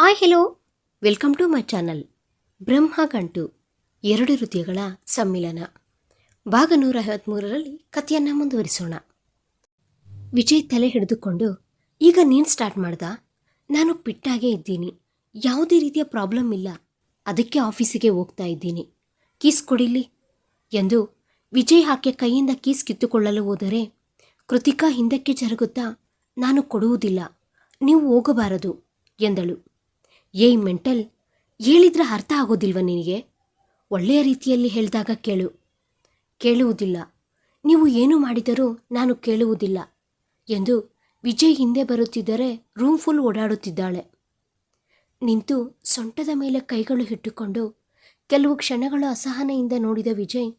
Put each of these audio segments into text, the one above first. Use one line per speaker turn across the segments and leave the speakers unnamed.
Hi hello welcome to my channel Brahma Gantu ಎರಡು ಹೃದಯಗಳ ಸಮ್ಮಿಲನ. ಭಾಗ ನೂರ ಐವತ್ತ್ಮೂರರಲ್ಲಿ ಕಥೆಯನ್ನು ಮುಂದುವರಿಸೋಣ. ವಿಜಯ್ ತಲೆ ಹಿಡಿದುಕೊಂಡು, ಈಗ ನೀನು ಸ್ಟಾರ್ಟ್ ಮಾಡ್ದ? ನಾನು ಪಿಟ್ಟಾಗೇ ಇದ್ದೀನಿ. ಯಾವುದೇ ರೀತಿಯ ಪ್ರಾಬ್ಲಮ್ ಇಲ್ಲ. ಅದಕ್ಕೆ ಆಫೀಸಿಗೆ ಹೋಗ್ತಾ ಇದ್ದೀನಿ. ಕೀಸ್ ಕೊಡಿಲಿ ಎಂದು ವಿಜಯ್ ಹಾಕೆ ಕೈಯಿಂದ ಕೀಸ್ ಕಿತ್ತುಕೊಳ್ಳಲು ಹೋದರೆ, ಕೃತಿಕಾ ಹಿಂದಕ್ಕೆ ಜರುಗುತ್ತಾ, ನಾನು ಕೊಡುವುದಿಲ್ಲ. ನೀವು ಹೋಗಬಾರದು, ಎಂದಳು. ಏಯ್ ಮೆಂಟಲ್, ಹೇಳಿದ್ರೆ ಅರ್ಥ ಆಗೋದಿಲ್ವ ನಿನಗೆ? ಒಳ್ಳೆಯ ರೀತಿಯಲ್ಲಿ ಹೇಳಿದಾಗ ಕೇಳು. ಕೇಳುವುದಿಲ್ಲ. ನೀವು ಏನು ಮಾಡಿದರೂ ನಾನು ಕೇಳುವುದಿಲ್ಲ ಎಂದು ವಿಜಯ್ ಹಿಂದೆ ಬರುತ್ತಿದ್ದರೆ ರೂಮ್ ಫುಲ್ ಓಡಾಡುತ್ತಿದ್ದಾಳೆ. ನಿಂತು ಸೊಂಟದ ಮೇಲೆ ಕೈಗಳು ಇಟ್ಟುಕೊಂಡು ಕೆಲವು ಕ್ಷಣಗಳ ಅಸಹನೆಯಿಂದ ನೋಡಿದ ವಿಜಯ್,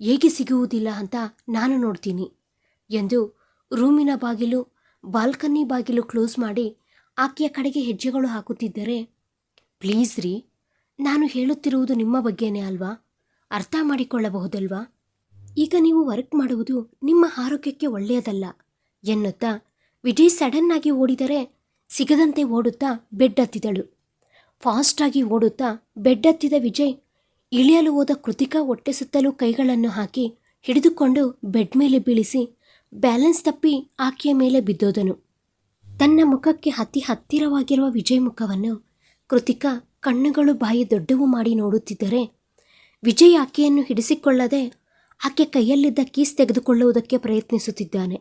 ಹೇಗೆ ಸಿಗುವುದಿಲ್ಲ ಅಂತ ನಾನು ನೋಡ್ತೀನಿ ಎಂದು ರೂಮಿನ ಬಾಗಿಲು, ಬಾಲ್ಕನಿ ಬಾಗಿಲು ಕ್ಲೋಸ್ ಮಾಡಿ ಆಕೆಯ ಕಡೆಗೆ ಹೆಜ್ಜೆಗಳು ಹಾಕುತ್ತಿದ್ದರೆ ಪ್ಲೀಸ್ ರೀ, ನಾನು ಹೇಳುತ್ತಿರುವುದು ನಿಮ್ಮ ಬಗ್ಗೆನೇ ಅಲ್ವಾ? ಅರ್ಥ ಮಾಡಿಕೊಳ್ಳಬಹುದಲ್ವಾ? ಈಗ ನೀವು ವರ್ಕ್ ಮಾಡುವುದು ನಿಮ್ಮ ಆರೋಗ್ಯಕ್ಕೆ ಒಳ್ಳೆಯದಲ್ಲ, ಎನ್ನುತ್ತಾ ವಿಜಯ್ ಸಡನ್ ಆಗಿ ಓಡಿದರೆ ಸಿಗದಂತೆ ಓಡುತ್ತಾ ಬೆಡ್ ಹತ್ತಿದಳು ಫಾಸ್ಟಾಗಿ ಓಡುತ್ತಾ ಬೆಡ್ ಹತ್ತಿದ ವಿಜಯ್ ಇಳಿಯಲು ಹೋದ ಕೃತಿಕಾ ಹೊಟ್ಟೆ ಸುತ್ತಲೂ ಕೈಗಳನ್ನು ಹಾಕಿ ಹಿಡಿದುಕೊಂಡು ಬೆಡ್ ಮೇಲೆ ಬೀಳಿಸಿ ಬ್ಯಾಲೆನ್ಸ್ ತಪ್ಪಿ ಆಕೆಯ ಮೇಲೆ ಬಿದ್ದೋದನು. ತನ್ನ ಮುಖಕ್ಕೆ ಅತಿ ಹತ್ತಿರವಾಗಿರುವ ವಿಜಯ್ ಮುಖವನ್ನು ಕೃತಿಕಾ ಕಣ್ಣುಗಳು ಬಾಯಿ ದೊಡ್ಡವು ಮಾಡಿ ನೋಡುತ್ತಿದ್ದರೆ ವಿಜಯ್ ಆಕೆಯನ್ನು ಹಿಡಿಸಿಕೊಳ್ಳದೆ ಆಕೆ ಕೈಯಲ್ಲಿದ್ದ ಕೀಸ್ ತೆಗೆದುಕೊಳ್ಳುವುದಕ್ಕೆ ಪ್ರಯತ್ನಿಸುತ್ತಿದ್ದಾನೆ.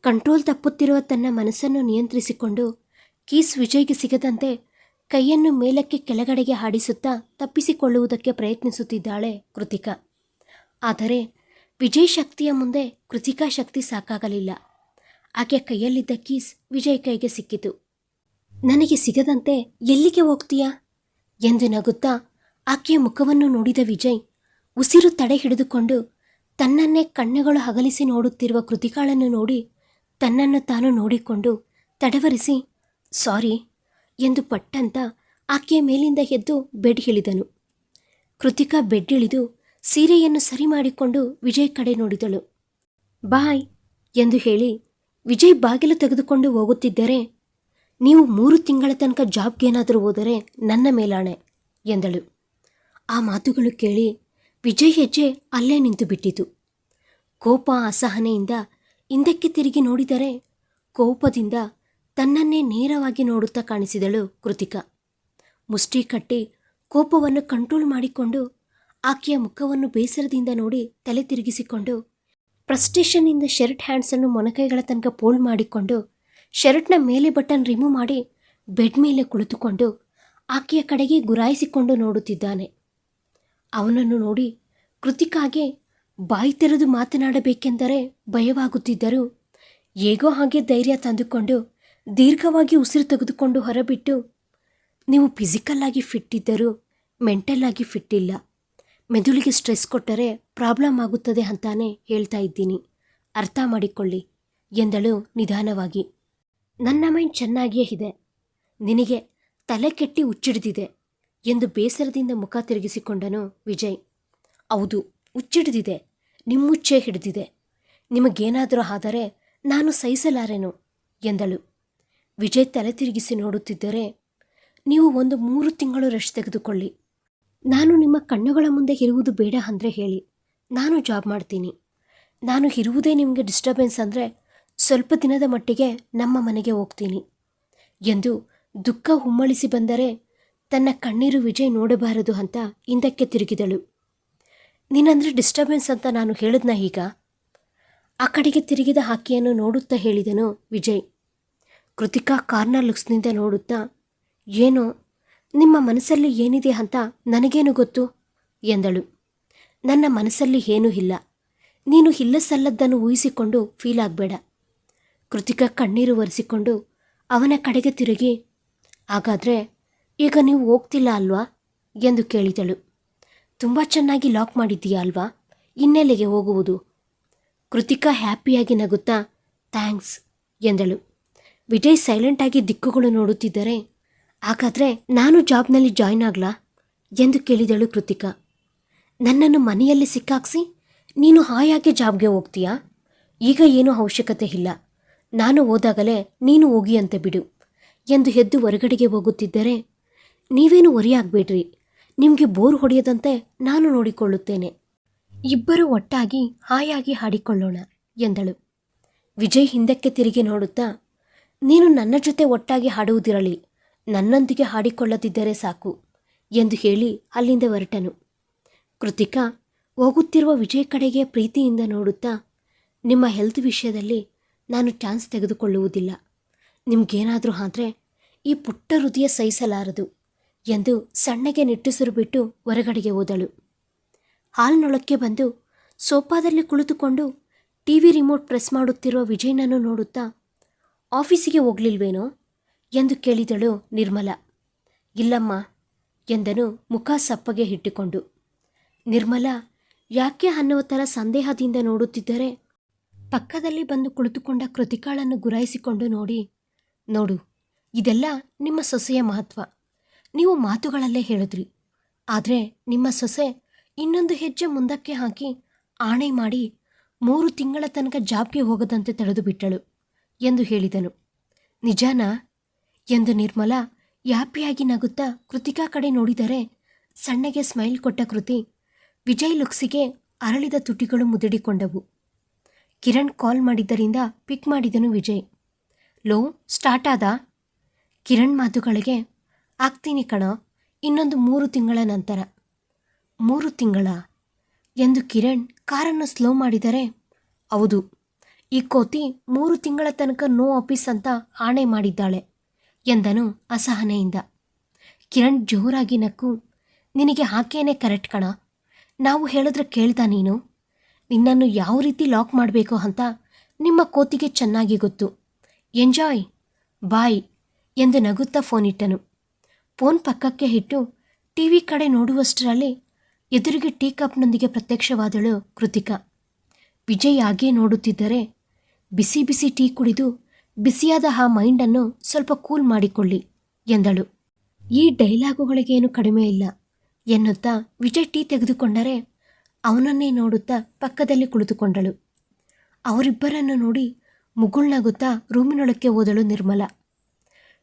ಕಂಟ್ರೋಲ್ ತಪ್ಪುತ್ತಿರುವ ತನ್ನ ಮನಸ್ಸನ್ನು ನಿಯಂತ್ರಿಸಿಕೊಂಡು ಕೀಸ್ ವಿಜಯ್ಗೆ ಸಿಗದಂತೆ ಕೈಯನ್ನು ಮೇಲಕ್ಕೆ ಕೆಳಗಡೆಗೆ ಹಾಡಿಸುತ್ತಾ ತಪ್ಪಿಸಿಕೊಳ್ಳುವುದಕ್ಕೆ ಪ್ರಯತ್ನಿಸುತ್ತಿದ್ದಾಳೆ ಕೃತಿಕಾ. ಆದರೆ ವಿಜಯ್ ಶಕ್ತಿಯ ಮುಂದೆ ಕೃತಿಕಾ ಶಕ್ತಿ ಸಾಕಾಗಲಿಲ್ಲ. ಆಕೆ ಕೈಯಲ್ಲಿದ್ದ ಕೀಸ್ ವಿಜಯ್ ಕೈಗೆ ಸಿಕ್ಕಿತು. ನನಗೆ ಸಿಗದಂತೆ ಎಲ್ಲಿಗೆ ಹೋಗ್ತೀಯಾ? ಎಂದು ನಗುತ್ತಾ ಆಕೆಯ ಮುಖವನ್ನು ನೋಡಿದ ವಿಜಯ್ ಉಸಿರು ತಡೆ ಹಿಡಿದುಕೊಂಡು ತನ್ನನ್ನೇ ಕಣ್ಣುಗಳು ಹಗಲಿಸಿ ನೋಡುತ್ತಿರುವ ಕೃತಿಕಾಳನ್ನು ನೋಡಿ ತನ್ನನ್ನು ತಾನು ನೋಡಿಕೊಂಡು ತಡವರಿಸಿ, ಸಾರಿ ಎಂದು ಪಟ್ಟಂತ ಆಕೆಯ ಮೇಲಿಂದ ಎದ್ದು ಬೆಡ್ ಇಳಿದನು. ಕೃತಿಕಾ ಬೆಡ್ ಇಳಿದು ಸೀರೆಯನ್ನು ಸರಿ ಮಾಡಿಕೊಂಡು ವಿಜಯ್ ಕಡೆ ನೋಡಿದಳು. ಬಾಯ್ ಎಂದು ಹೇಳಿ ವಿಜಯ್ ಬಾಗಿಲು ತೆಗೆದುಕೊಂಡು ಹೋಗುತ್ತಿದ್ದರೆ ನೀವು ಮೂರು ತಿಂಗಳ ತನಕ ಜಾಬ್ಗೇನಾದರೂ ಹೋದರೆ ನನ್ನ ಮೇಲಾಣೆ, ಎಂದಳು. ಆ ಮಾತುಗಳು ಕೇಳಿ ವಿಜಯ್ ಹೆಜ್ಜೆ ಅಲ್ಲೇ ನಿಂತು ಬಿಟ್ಟಿತು. ಕೋಪ ಅಸಹನೆಯಿಂದ ಹಿಂದಕ್ಕೆ ತಿರುಗಿ ನೋಡಿದರೆ ಕೋಪದಿಂದ ತನ್ನನ್ನೇ ನೇರವಾಗಿ ನೋಡುತ್ತಾ ಕಾಣಿಸಿದಳು ಕೃತಿಕಾ. ಮುಷ್ಟಿ ಕಟ್ಟಿ ಕೋಪವನ್ನು ಕಂಟ್ರೋಲ್ ಮಾಡಿಕೊಂಡು ಆಕೆಯ ಮುಖವನ್ನು ಬೇಸರದಿಂದ ನೋಡಿ ತಲೆ ತಿರುಗಿಸಿಕೊಂಡು ಪ್ರಸ್ಟೇಷನ್ನಿಂದ ಶರ್ಟ್ ಹ್ಯಾಂಡ್ಸನ್ನು ಮೊನಕೈಗಳ ತನಕ ಪೋಲ್ಡ್ ಮಾಡಿಕೊಂಡು ಶರ್ಟ್ನ ಮೇಲೆ ಬಟನ್ ರಿಮೂವ್ ಮಾಡಿ ಬೆಡ್ ಮೇಲೆ ಕುಳಿತುಕೊಂಡು ಆಕೆಯ ಕಡೆಗೆ ಗುರಾಯಿಸಿಕೊಂಡು ನೋಡುತ್ತಿದ್ದಾನೆ. ಅವನನ್ನು ನೋಡಿ ಕೃತಿಕಾಗೆ ಬಾಯಿ ತೆರೆದು ಮಾತನಾಡಬೇಕೆಂದರೆ ಭಯವಾಗುತ್ತಿದ್ದರೂ ಹೇಗೋ ಹಾಗೆ ಧೈರ್ಯ ತಂದುಕೊಂಡು ದೀರ್ಘವಾಗಿ ಉಸಿರು ತೆಗೆದುಕೊಂಡು ಹೊರಬಿಟ್ಟು, ನೀವು ಫಿಸಿಕಲ್ಲಾಗಿ ಫಿಟ್ ಇದ್ದರೂ ಮೆಂಟಲ್ಲಾಗಿ ಫಿಟ್ ಇಲ್ಲ. ಮೆದುಳಿಗೆ ಸ್ಟ್ರೆಸ್ ಕೊಟ್ಟರೆ ಪ್ರಾಬ್ಲಮ್ ಆಗುತ್ತದೆ ಅಂತಾನೆ ಹೇಳ್ತಾ ಇದ್ದೀನಿ. ಅರ್ಥ ಮಾಡಿಕೊಳ್ಳಿ ಎಂದಳು ನಿಧಾನವಾಗಿ. ನನ್ನ ಮೈಂಡ್ ಚೆನ್ನಾಗಿಯೇ ಇದೆ. ನಿನಗೆ ತಲೆ ಕೆಟ್ಟಿ ಹುಚ್ಚಿಡಿದಿದೆ ಎಂದು ಬೇಸರದಿಂದ ಮುಖ ತಿರುಗಿಸಿಕೊಂಡನು ವಿಜಯ್. ಹೌದು, ಹುಚ್ಚಿಡಿದಿದೆ, ನಿಮ್ಮುಚ್ಚೆ ಹಿಡಿದಿದೆ. ನಿಮಗೇನಾದರೂ ಆದರೆ ನಾನು ಸಹಿಸಲಾರೆನು ಎಂದಳು. ವಿಜಯ್ ತಲೆ ತಿರುಗಿಸಿ ನೋಡುತ್ತಿದ್ದರೆ, ನೀವು ಒಂದು ಮೂರು ತಿಂಗಳು ರಶ್ ತೆಗೆದುಕೊಳ್ಳಿ. ನಾನು ನಿಮ್ಮ ಕಣ್ಣುಗಳ ಮುಂದೆ ಇರುವುದು ಬೇಡ ಅಂದರೆ ಹೇಳಿ. ನಾನು ಜಾಬ್ ಮಾಡ್ತೀನಿ. ನಾನು ಇರುವುದೇ ನಿಮಗೆ ಡಿಸ್ಟರ್ಬೆನ್ಸ್ ಅಂದರೆ ಸ್ವಲ್ಪ ದಿನದ ಮಟ್ಟಿಗೆ ನಮ್ಮ ಮನೆಗೆ ಹೋಗ್ತೀನಿ ಎಂದು ದುಃಖ ಹುಮ್ಮಳಿಸಿ ಬಂದರೆ ತನ್ನ ಕಣ್ಣೀರು ವಿಜಯ್ ನೋಡಬಾರದು ಅಂತ ಹಿಂದಕ್ಕೆ ತಿರುಗಿದಳು. ನೀನಂದ್ರೆ ಡಿಸ್ಟರ್ಬೆನ್ಸ್ ಅಂತ ನಾನು ಹೇಳಿದ್ನ ಈಗ? ಆ ಕಡೆಗೆ ತಿರುಗಿದ ಹಾಕಿಯನ್ನು ನೋಡುತ್ತಾ ಹೇಳಿದನು ವಿಜಯ್. ಕೃತಿಕಾ ಕಾರ್ನರ್ ಲುಕ್ಸ್ನಿಂದ ನೋಡುತ್ತಾ, ಏನೋ, ನಿಮ್ಮ ಮನಸ್ಸಲ್ಲಿ ಏನಿದೆ ಅಂತ ನನಗೇನು ಗೊತ್ತು? ಎಂದಳು. ನನ್ನ ಮನಸ್ಸಲ್ಲಿ ಏನೂ ಇಲ್ಲ. ನೀನು ಇಲ್ಲ ಸಲ್ಲದ್ದನ್ನು ಊಹಿಸಿಕೊಂಡು ಫೀಲ್ ಆಗಬೇಡ. ಕೃತಿಕಾ ಕಣ್ಣೀರು ಒರೆಸಿಕೊಂಡು ಅವನ ಕಡೆಗೆ ತಿರುಗಿ, ಹಾಗಾದರೆ ಈಗ ನೀವು ಹೋಗ್ತಿಲ್ಲ ಅಲ್ವಾ? ಎಂದು ಕೇಳಿದಳು. ತುಂಬ ಚೆನ್ನಾಗಿ ಲಾಕ್ ಮಾಡಿದ್ದೀಯಾ ಅಲ್ವಾ? ಇನ್ನೆಲ್ಲಿಗೆ ಹೋಗುವುದು? ಕೃತಿಕಾ ಹ್ಯಾಪಿಯಾಗಿ ನಗುತ್ತಾ, ಥ್ಯಾಂಕ್ಸ್, ಎಂದಳು. ವಿಜಯ್ ಸೈಲೆಂಟಾಗಿ ದಿಕ್ಕುಗಳು ನೋಡುತ್ತಿದ್ದರೆ, ಹಾಗಾದರೆ ನಾನು ಜಾಬ್ನಲ್ಲಿ ಜಾಯ್ನ್ ಆಗ್ಲಾ? ಎಂದು ಕೇಳಿದಳು ಕೃತಿಕಾ. ನನ್ನನ್ನು ಮನೆಯಲ್ಲಿ ಸಿಕ್ಕಾಕ್ಸಿ, ನೀನು ಹಾಯಾಗಿ ಜಾಬ್ಗೆ ಹೋಗ್ತೀಯಾ? ಈಗ ಏನೂ ಅವಶ್ಯಕತೆ ಇಲ್ಲ. ನಾನು ಹೋದಾಗಲೇ ನೀನು ಹೋಗಿ ಅಂತ ಬಿಡು ಎಂದು ಎದ್ದು ಹೊರಗಡೆಗೆ ಹೋಗುತ್ತಿದ್ದರೆ, ನೀವೇನು ಹೊರಿಯಾಗಬೇಡ್ರಿ ನಿಮಗೆ ಬೋರ್ ಹೊಡೆಯದಂತೆ ನಾನು ನೋಡಿಕೊಳ್ಳುತ್ತೇನೆ. ಇಬ್ಬರು ಒಟ್ಟಾಗಿ ಹಾಯಾಗಿ ಹಾಡಿಕೊಳ್ಳೋಣ ಎಂದಳು. ವಿಜಯ್ ಹಿಂದಕ್ಕೆ ತಿರುಗಿ ನೋಡುತ್ತಾ, ನೀನು ನನ್ನ ಜೊತೆ ಒಟ್ಟಾಗಿ ಹಾಡುವುದಿರಲಿ, ನನ್ನೊಂದಿಗೆ ಹಾಡಿಕೊಳ್ಳದಿದ್ದರೆ ಸಾಕು ಎಂದು ಹೇಳಿ ಅಲ್ಲಿಂದ ಹೊರಟನು. ಕೃತಿಕಾ, ಹೋಗುತ್ತಿರುವ ವಿಜಯ್ ಕಡೆಗೆ ಪ್ರೀತಿಯಿಂದ ನೋಡುತ್ತಾ, ನಿಮ್ಮ ಹೆಲ್ತ್ ವಿಷಯದಲ್ಲಿ ನಾನು ಚಾನ್ಸ್ ತೆಗೆದುಕೊಳ್ಳುವುದಿಲ್ಲ. ನಿಮಗೇನಾದರೂ ಆದರೆ ಈ ಪುಟ್ಟ ಹೃದಯ ಸಹಿಸಲಾರದು ಎಂದು ಸಣ್ಣಗೆ ನಿಟ್ಟುಸಿರು ಬಿಟ್ಟು ಹೊರಗಡೆಗೆ ಹೋದಳು. ಹಾಲ್ನೊಳಕ್ಕೆ ಬಂದು ಸೋಫಾದಲ್ಲಿ ಕುಳಿತುಕೊಂಡು ಟಿ ವಿ ರಿಮೋಟ್ ಪ್ರೆಸ್ ಮಾಡುತ್ತಿರುವ ವಿಜಯನನ್ನು ನೋಡುತ್ತಾ, ಆಫೀಸಿಗೆ ಹೋಗ್ಲಿಲ್ವೇನೋ? ಎಂದು ಕೇಳಿದಳು ನಿರ್ಮಲ. ಇಲ್ಲಮ್ಮ, ಎಂದನು ಮುಖ ಸಪ್ಪಗೆ ಇಟ್ಟುಕೊಂಡು. ನಿರ್ಮಲ, ಯಾಕೆ ಅನ್ನುವ ಥರ ಸಂದೇಹದಿಂದ ನೋಡುತ್ತಿದ್ದರೆ ಪಕ್ಕದಲ್ಲಿ ಬಂದು ಕುಳಿತುಕೊಂಡ ಕೃತಿಕಾಳನ್ನು ಗುರಾಯಿಸಿಕೊಂಡು ನೋಡಿ, ನೋಡು, ಇದೆಲ್ಲ ನಿಮ್ಮ ಸೊಸೆಯ ಮಹತ್ವ. ನೀವು ಮಾತುಗಳಲ್ಲೇ ಹೇಳಿದ್ರಿ. ಆದರೆ ನಿಮ್ಮ ಸೊಸೆ ಇನ್ನೊಂದು ಹೆಜ್ಜೆ ಮುಂದಕ್ಕೆ ಹಾಕಿ ಆಣೆ ಮಾಡಿ ಮೂರು ತಿಂಗಳ ತನಕ ಜಾಬ್ಗೆ ಹೋಗದಂತೆ ತಡೆದು ಬಿಟ್ಟಳು, ಎಂದು ಹೇಳಿದನು. ನಿಜಾನ? ಎಂದು ನಿರ್ಮಲಾ ಯಾಪಿಯಾಗಿ ನಗುತ್ತಾ ಕೃತಿಕಾ ಕಡೆ ನೋಡಿದರೆ ಸಣ್ಣಗೆ ಸ್ಮೈಲ್ ಕೊಟ್ಟ ಕೃತಿ, ವಿಜಯ್ ಲುಕ್ಸಿಗೆ ಅರಳಿದ ತುಟಿಗಳು ಮುದುಡಿಕೊಂಡವು. ಕಿರಣ್ ಕಾಲ್ ಮಾಡಿದ್ದರಿಂದ ಪಿಕ್ ಮಾಡಿದನು ವಿಜಯ್. ಲೋ, ಸ್ಟಾರ್ಟ್ ಆದ. ಕಿರಣ್ ಮಾತುಗಳಿಗೆ, ಆಗ್ತೀನಿ ಕಣ, ಇನ್ನೊಂದು ಮೂರು ತಿಂಗಳ ನಂತರ. ಮೂರು ತಿಂಗಳ? ಎಂದು ಕಿರಣ್ ಕಾರನ್ನು ಸ್ಲೋ ಮಾಡಿದರೆ, ಹೌದು, ಈ ಕೋತಿ ಮೂರು ತಿಂಗಳ ತನಕ ನೋ ಆಫೀಸ್ ಅಂತ ಆಣೆ ಮಾಡಿದ್ದಾಳೆ, ಎಂದನು ಅಸಹನೆಯಿಂದ. ಕಿರಣ್ ಜೋರಾಗಿ ನಕ್ಕು, ನಿನಗೆ ಹಾಕೇನೆ ಕರೆಕ್ಟ್ ಕಣ, ನಾವು ಹೇಳಿದ್ರೆ ಕೇಳ್ದ ನೀನು? ನಿನ್ನನ್ನು ಯಾವ ರೀತಿ ಲಾಕ್ ಮಾಡಬೇಕು ಅಂತ ನಿಮ್ಮ ಕೋತಿಗೆ ಚೆನ್ನಾಗಿ ಗೊತ್ತು. ಎಂಜಾಯ್, ಬಾಯ್ ಎಂದು ನಗುತ್ತಾ ಫೋನ್ ಇಟ್ಟನು. ಫೋನ್ ಪಕ್ಕಕ್ಕೆ ಇಟ್ಟು ಟಿವಿ ಕಡೆ ನೋಡುವಷ್ಟರಲ್ಲಿ ಎದುರಿಗೆ ಟೀ ಕಪ್ನೊಂದಿಗೆ ಪ್ರತ್ಯಕ್ಷವಾದಳು ಕೃತಿಕಾ. ವಿಜಯ್ ಹಾಗೇ ನೋಡುತ್ತಿದ್ದರೆ ಬಿಸಿ ಬಿಸಿ ಟೀ ಕುಡಿದು ಬಿಸಿಯಾದ ಆ ಮೈಂಡನ್ನು ಸ್ವಲ್ಪ ಕೂಲ್ ಮಾಡಿಕೊಳ್ಳಿ ಎಂದಳು. ಈ ಡೈಲಾಗುಗಳಿಗೇನು ಕಡಿಮೆ ಇಲ್ಲ ಎನ್ನುತ್ತಾ ವಿಜಯ್ ಟೀ ತೆಗೆದುಕೊಂಡರೆ ಅವನನ್ನೇ ನೋಡುತ್ತಾ ಪಕ್ಕದಲ್ಲಿ ಕುಳಿತುಕೊಂಡಳು. ಅವರಿಬ್ಬರನ್ನು ನೋಡಿ ಮುಗುಳ್ನಗುತ್ತಾ ರೂಮಿನೊಳಕ್ಕೆ ಹೋದಳು ನಿರ್ಮಲ.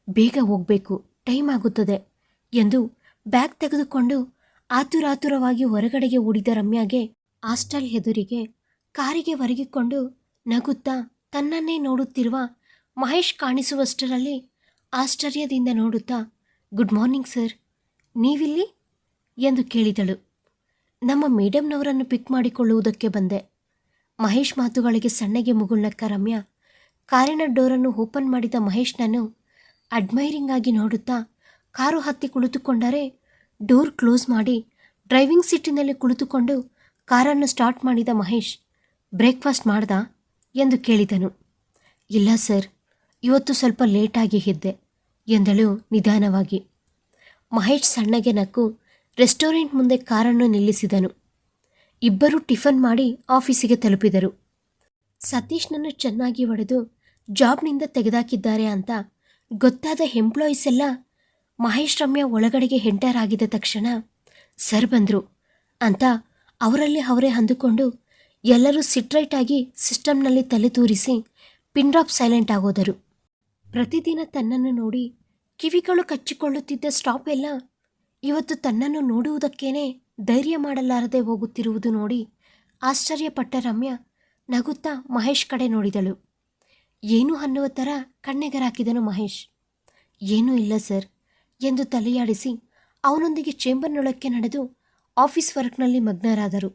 ಬೇಗ ಹೋಗಬೇಕು, ಟೈಮ್ ಆಗುತ್ತದೆ ಎಂದು ಬ್ಯಾಗ್ ತೆಗೆದುಕೊಂಡು ಆತುರಾತುರವಾಗಿ ಹೊರಗಡೆಗೆ ಓಡಿದ ರಮ್ಯಾಗೆ ಹಾಸ್ಟೆಲ್ ಎದುರಿಗೆ ಕಾರಿಗೆ ಒರಗಿಕೊಂಡು ನಗುತ್ತಾ ತನ್ನನ್ನೇ ನೋಡುತ್ತಿರುವ ಮಹೇಶ್ ಕಾಣಿಸುವಷ್ಟರಲ್ಲಿ ಆಶ್ಚರ್ಯದಿಂದ ನೋಡುತ್ತಾ, ಗುಡ್ ಮಾರ್ನಿಂಗ್ ಸರ್, ನೀವಿಲ್ಲಿ? ಎಂದು ಕೇಳಿದಳು. ನಮ್ಮ ಮೇಡಮ್ನವರನ್ನು ಪಿಕ್ ಮಾಡಿಕೊಳ್ಳುವುದಕ್ಕೆ ಬಂದೆ. ಮಹೇಶ್ ಮಾತುಗಳಿಗೆ ಸಣ್ಣಗೆ ಮುಗುಳ್ನಕ್ಕ ರಮ್ಯಾ. ಕಾರಿನ ಡೋರನ್ನು ಓಪನ್ ಮಾಡಿದ ಮಹೇಶ್ನನ್ನು ಅಡ್ಮೈರಿಂಗ್ ಆಗಿ ನೋಡುತ್ತಾ ಕಾರು ಹತ್ತಿ ಕುಳಿತುಕೊಂಡರೆ ಡೋರ್ ಕ್ಲೋಸ್ ಮಾಡಿ ಡ್ರೈವಿಂಗ್ ಸೀಟಿನಲ್ಲಿ ಕುಳಿತುಕೊಂಡು ಕಾರನ್ನು ಸ್ಟಾರ್ಟ್ ಮಾಡಿದ ಮಹೇಶ್, ಬ್ರೇಕ್ಫಾಸ್ಟ್ ಮಾಡ್ದ? ಎಂದು ಕೇಳಿದನು. ಇಲ್ಲ ಸರ್, ಇವತ್ತು ಸ್ವಲ್ಪ ಲೇಟಾಗಿ ಎದ್ದೆ, ಎಂದಳು ನಿಧಾನವಾಗಿ. ಮಹೇಶ್ ಸಣ್ಣಗೆ ನಕ್ಕು ರೆಸ್ಟೋರೆಂಟ್ ಮುಂದೆ ಕಾರನ್ನು ನಿಲ್ಲಿಸಿದನು. ಇಬ್ಬರು ಟಿಫನ್ ಮಾಡಿ ಆಫೀಸಿಗೆ ತಲುಪಿದರು. ಸತೀಶ್ನನ್ನು ಚೆನ್ನಾಗಿ ಒಡೆದು ಜಾಬ್ನಿಂದ ತೆಗೆದಾಕಿದ್ದಾರೆ ಅಂತ ಗೊತ್ತಾದ ಎಂಪ್ಲಾಯೀಸ್ ಎಲ್ಲ ಮಹೇಶ್ ರಮ್ಯ ಒಳಗಡೆಗೆ ಹೆಂಟರ್ ಆಗಿದ ತಕ್ಷಣ, ಸರ್ ಬಂದರು ಅಂತ ಅವರಲ್ಲಿ ಅವರೇ ಅಂದುಕೊಂಡು ಎಲ್ಲರೂ ಸಿಟ್ರೈಟ್ ಆಗಿ ಸಿಸ್ಟಮ್ನಲ್ಲಿ ತಲೆ ತೂರಿಸಿ ಪಿನ್ ಡ್ರಾಪ್ ಸೈಲೆಂಟ್ ಆಗೋದರು. ಪ್ರತಿದಿನ ತನ್ನನ್ನು ನೋಡಿ ಕಿವಿಗಳು ಕಚ್ಚಿಕೊಳ್ಳುತ್ತಿದ್ದ ಸ್ಟಾಪ್ ಎಲ್ಲ ಇವತ್ತು ತನ್ನನ್ನು ನೋಡುವುದಕ್ಕೇನೆ ಧೈರ್ಯ ಮಾಡಲಾರದೆ ಹೋಗುತ್ತಿರುವುದು ನೋಡಿ ಆಶ್ಚರ್ಯಪಟ್ಟ ರಮ್ಯ ನಗುತ್ತಾ ಮಹೇಶ್ ಕಡೆ ನೋಡಿದಳು. ಏನು ಅನ್ನುವ ಥರ ಕಣ್ಣೆಗರಾಕಿದನು ಮಹೇಶ್. ಏನೂ ಇಲ್ಲ ಸರ್ ಎಂದು ತಲೆಯಾಡಿಸಿ ಅವನೊಂದಿಗೆ ಚೇಂಬರ್ನೊಳಕ್ಕೆ ನಡೆದು ಆಫೀಸ್ ವರ್ಕ್ನಲ್ಲಿ ಮಗ್ನರಾದರು.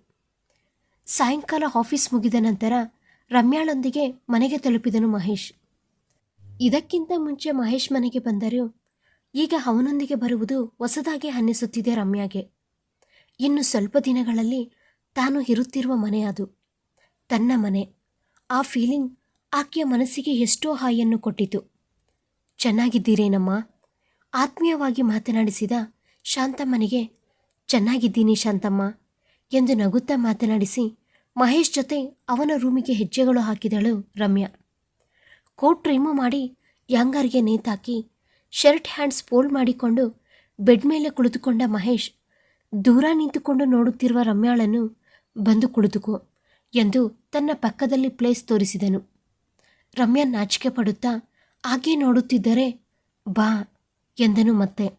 ಸಾಯಂಕಾಲ ಆಫೀಸ್ ಮುಗಿದ ನಂತರ ರಮ್ಯಾಳೊಂದಿಗೆ ಮನೆಗೆ ತಲುಪಿದನು ಮಹೇಶ್. ಇದಕ್ಕಿಂತ ಮುಂಚೆ ಮಹೇಶ್ ಮನೆಗೆ ಬಂದರೂ ಈಗ ಅವನೊಂದಿಗೆ ಬರುವುದು ಹೊಸದಾಗಿ ಅನ್ನಿಸುತ್ತಿದೆ ರಮ್ಯಾಗೆ. ಇನ್ನು ಸ್ವಲ್ಪ ದಿನಗಳಲ್ಲಿ ತಾನು ಇರುತ್ತಿರುವ ಮನೆ ಅದು. ತನ್ನ ಮನೆ. ಆ ಫೀಲಿಂಗ್ ಆಕೆಯ ಮನಸ್ಸಿಗೆ ಎಷ್ಟೋ ಹಾಯನ್ನು ಕೊಟ್ಟಿತು. ಚೆನ್ನಾಗಿದ್ದೀರೇನಮ್ಮ? ಆತ್ಮೀಯವಾಗಿ ಮಾತನಾಡಿಸಿದ ಶಾಂತಮ್ಮನಿಗೆ, ಚೆನ್ನಾಗಿದ್ದೀನಿ ಶಾಂತಮ್ಮ ಎಂದು ನಗುತ್ತಾ ಮಾತನಾಡಿಸಿ ಮಹೇಶ್ ಜೊತೆ ಅವನ ರೂಮಿಗೆ ಹೆಜ್ಜೆಗಳು ಹಾಕಿದಳು ರಮ್ಯಾ. ಕೋಟ್ ರಿಮೂವ್ ಮಾಡಿ ಯಾಂಗರ್ಗೆ ನೇತಾಕಿ ಶರ್ಟ್ ಹ್ಯಾಂಡ್ಸ್ ಫೋಲ್ಡ್ ಮಾಡಿಕೊಂಡು ಬೆಡ್ ಮೇಲೆ ಕುಳಿತುಕೊಂಡ ಮಹೇಶ್ ದೂರ ನಿಂತುಕೊಂಡು ನೋಡುತ್ತಿರುವ ರಮ್ಯಾಳನ್ನು ಬಂದು ಕುಳಿತುಕೋ ಎಂದು ತನ್ನ ಪಕ್ಕದಲ್ಲಿ ಪ್ಲೇಸ್ ತೋರಿಸಿದನು. ರಮ್ಯಾ ನಾಚಿಕೆ ಪಡುತ್ತಾ ಹಾಗೆ ನೋಡುತ್ತಿದ್ದರೆ ಬಾ ಎಂದನು ಮತ್ತೆ.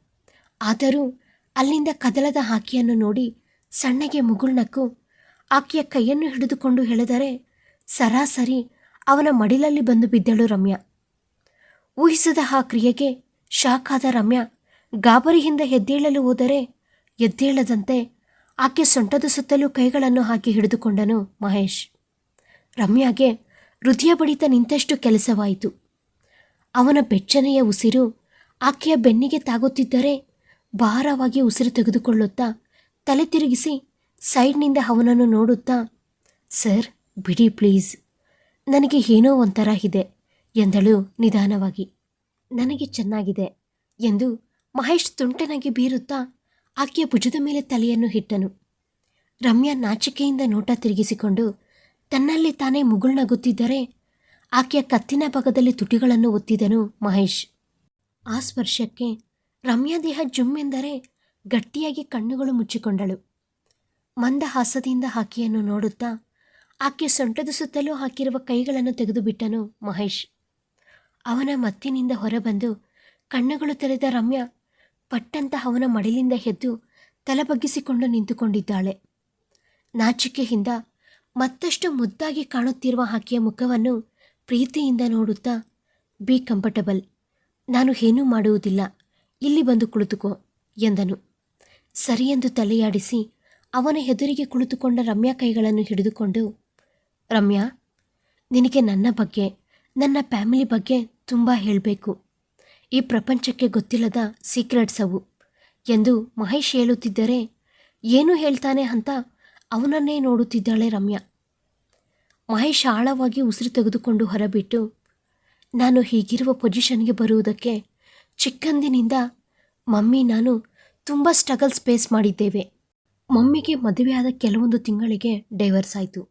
ಆದರೂ ಅಲ್ಲಿಂದ ಕದಲದ ಆಕೆಯನ್ನು ನೋಡಿ ಸಣ್ಣಗೆ ಮುಗುಳ್ನಕ್ಕು ಆಕೆಯ ಕೈಯನ್ನು ಹಿಡಿದುಕೊಂಡು ಹೇಳಿದರೆ ಸರಾಸರಿ ಅವನ ಮಡಿಲಲ್ಲಿ ಬಂದು ಬಿದ್ದಳು ರಮ್ಯಾ. ಊಹಿಸದ ಆ ಕ್ರಿಯೆಗೆ ಶಾಕ್ ಆದ ರಮ್ಯಾ ಗಾಬರಿಯಿಂದ ಎದ್ದೇಳಲು ಹೋದರೆ ಎದ್ದೇಳದಂತೆ ಆಕೆ ಸೊಂಟದ ಸುತ್ತಲೂ ಕೈಗಳನ್ನು ಹಾಕಿ ಹಿಡಿದುಕೊಂಡನು ಮಹೇಶ್. ರಮ್ಯಾಗೆ ಹೃದಯ ಬಡಿತ ನಿಂತಷ್ಟು ಕೆಲಸವಾಯಿತು. ಅವನ ಬೆಚ್ಚನೆಯ ಉಸಿರು ಆಕೆಯ ಬೆನ್ನಿಗೆ ತಾಗುತ್ತಿದ್ದರೆ ಭಾರವಾಗಿ ಉಸಿರು ತೆಗೆದುಕೊಳ್ಳುತ್ತಾ ತಲೆ ತಿರುಗಿಸಿ ಸೈಡ್ನಿಂದ ಅವನನ್ನು ನೋಡುತ್ತಾ, ಸರ್, ಬಿಡಿ ಪ್ಲೀಸ್. ನನಗೆ ಏನೋ ಒಂಥರ ಇದೆ, ಎಂದಳು ನಿಧಾನವಾಗಿ. ನನಗೆ ಚೆನ್ನಾಗಿದೆ ಎಂದು ಮಹೇಶ್ ತುಂಟನಾಗಿ ಬೀರುತ್ತಾ ಆಕೆಯ ಭುಜದ ಮೇಲೆ ತಲೆಯನ್ನು ಹಿಟ್ಟನು ರಮ್ಯಾ ನಾಚಿಕೆಯಿಂದ ನೋಟ ತಿರುಗಿಸಿಕೊಂಡು ತನ್ನಲ್ಲಿ ತಾನೇ ಮುಗುಳ್ನಗುತ್ತಿದ್ದರೆ ಆಕೆಯ ಕತ್ತಿನ ಭಾಗದಲ್ಲಿ ತುಟಿಗಳನ್ನು ಒತ್ತಿದನು ಮಹೇಶ್. ಆ ಸ್ಪರ್ಶಕ್ಕೆ ರಮ್ಯಾ ದೇಹ ಜುಮ್ ಎಂದರೆ ಗಟ್ಟಿಯಾಗಿ ಕಣ್ಣುಗಳು ಮುಚ್ಚಿಕೊಂಡಳು. ಮಂದ ಹಾಸದಿಂದ ಆಕೆಯನ್ನು ನೋಡುತ್ತಾ ಆಕೆ ಸೊಂಟದ ಸುತ್ತಲೂ ಹಾಕಿರುವ ಕೈಗಳನ್ನು ತೆಗೆದುಬಿಟ್ಟನು ಮಹೇಶ್. ಅವನ ಮತ್ತಿನಿಂದ ಹೊರಬಂದು ಕಣ್ಣುಗಳು ತೆರೆದ ರಮ್ಯ ಪಟ್ಟಂತ ಅವನ ಮಡಿಲಿಂದ ಎದ್ದು ತಲೆಬಗ್ಗಿಸಿಕೊಂಡು ನಿಂತುಕೊಂಡಿದ್ದಾಳೆ. ನಾಚಿಕೆಯಿಂದ ಮತ್ತಷ್ಟು ಮುದ್ದಾಗಿ ಕಾಣುತ್ತಿರುವ ಆಕೆಯ ಮುಖವನ್ನು ಪ್ರೀತಿಯಿಂದ ನೋಡುತ್ತಾ, ಬಿ ಕಂಫರ್ಟಬಲ್, ನಾನು ಏನೂ ಮಾಡುವುದಿಲ್ಲ, ಇಲ್ಲಿ ಬಂದು ಕುಳಿತುಕೋ, ಎಂದನು. ಸರಿಯೆಂದು ತಲೆಯಾಡಿಸಿ ಅವನ ಎದುರಿಗೆ ಕುಳಿತುಕೊಂಡ ರಮ್ಯಾ ಕೈಗಳನ್ನು ಹಿಡಿದುಕೊಂಡು, ರಮ್ಯಾ, ನಿನಗೆ ನನ್ನ ಬಗ್ಗೆ ನನ್ನ ಫ್ಯಾಮಿಲಿ ಬಗ್ಗೆ ತುಂಬ ಹೇಳಬೇಕು. ಈ ಪ್ರಪಂಚಕ್ಕೆ ಗೊತ್ತಿಲ್ಲದ ಸೀಕ್ರೆಟ್ಸ್ ಅವು. ಎಂದು ಮಹೇಶ್ ಹೇಳುತ್ತಿದ್ದರೆ, ಏನು ಹೇಳ್ತಾನೆ ಅಂತ ಅವನನ್ನೇ ನೋಡುತ್ತಿದ್ದಾಳೆ ರಮ್ಯಾ. ಮಹೇಶ್ ಆಳವಾಗಿ ಉಸಿರು ತೆಗೆದುಕೊಂಡು ಹೊರಬಿಟ್ಟು, ನಾನು ಹೀಗಿರುವ ಪೊಸಿಷನ್ಗೆ ಬರುವುದಕ್ಕೆ ಚಿಕ್ಕಂದಿನಿಂದ ಮಮ್ಮಿ ನಾನು ತುಂಬ ಸ್ಟ್ರಗಲ್ಸ್ ಫೇಸ್ ಮಾಡಿದ್ದೇವೆ. ಮಮ್ಮಿಗೆ ಮದುವೆಯಾದ ಕೆಲವೊಂದು ತಿಂಗಳಿಗೆ ಡೈವರ್ಸ್ ಆಯಿತು.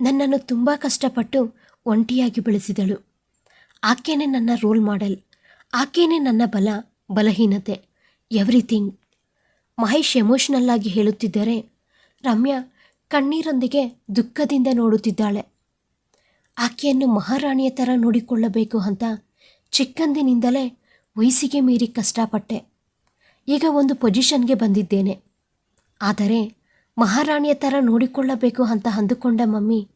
ನನ್ನನ್ನು ತುಂಬ ಕಷ್ಟಪಟ್ಟು ಒಂಟಿಯಾಗಿ ಬೆಳೆಸಿದಳು. ಆಕೆಯೇ ನನ್ನ ರೋಲ್ ಮಾಡೆಲ್. ಆಕೆಯೇ ನನ್ನ ಬಲ, ಬಲಹೀನತೆ. ಎವ್ರಿಥಿಂಗ್. ಮಹೇಶ್ ಎಮೋಷನಲ್ ಆಗಿ ಹೇಳುತ್ತಿದ್ದರೆ ರಮ್ಯಾ ಕಣ್ಣೀರೊಂದಿಗೆ ದುಃಖದಿಂದ ನೋಡುತ್ತಿದ್ದಾಳೆ. ಆಕೆಯನ್ನು ಮಹಾರಾಣಿಯ ಥರ ನೋಡಿಕೊಳ್ಳಬೇಕು ಅಂತ ಚಿಕ್ಕಂದಿನಿಂದಲೇ ವಯಸ್ಸಿಗೆ ಮೀರಿ ಕಷ್ಟಪಟ್ಟೆ. ಈಗ ಒಂದು ಪೊಸಿಷನ್ಗೆ ಬಂದಿದ್ದೇನೆ. ಆದರೆ ಮಹಾರಾಣಿಯ ಥರ ನೋಡಿಕೊಳ್ಳಬೇಕು ಅಂತ ಅಂದುಕೊಂಡ ಮಮ್ಮಿ